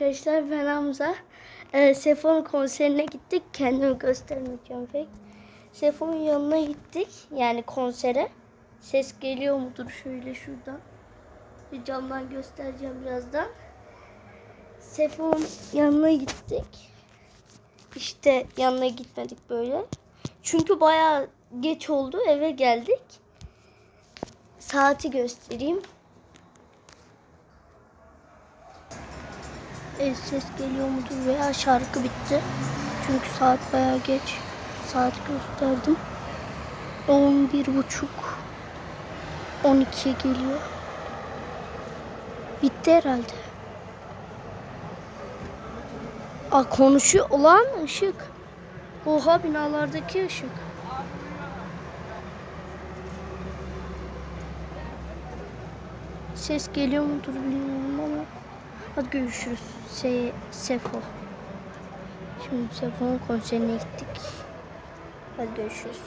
Arkadaşlar ben Hamza. Ee, Sefo'nun konserine gittik. Kendimi göstermeyeceğim pek. Sefo'nun yanına gittik. Yani konsere. Ses geliyor mudur şöyle şuradan. Bir camdan göstereceğim birazdan. Sefo'nun yanına gittik. İşte yanına gitmedik böyle. Çünkü bayağı geç oldu. Eve geldik. Saati göstereyim. Evet, ses geliyor mudur veya şarkı bitti. Çünkü saat bayağı geç. Saat gösterdim. 11 buçuk. 12'ye geliyor. Bitti herhalde. Aa konuşuyor olan ışık. Oha binalardaki ışık. Ses geliyor mudur bilmiyorum ama. Hadi görüşürüz. Se Sefo. Şimdi Sefo'nun konserine gittik. Hadi görüşürüz.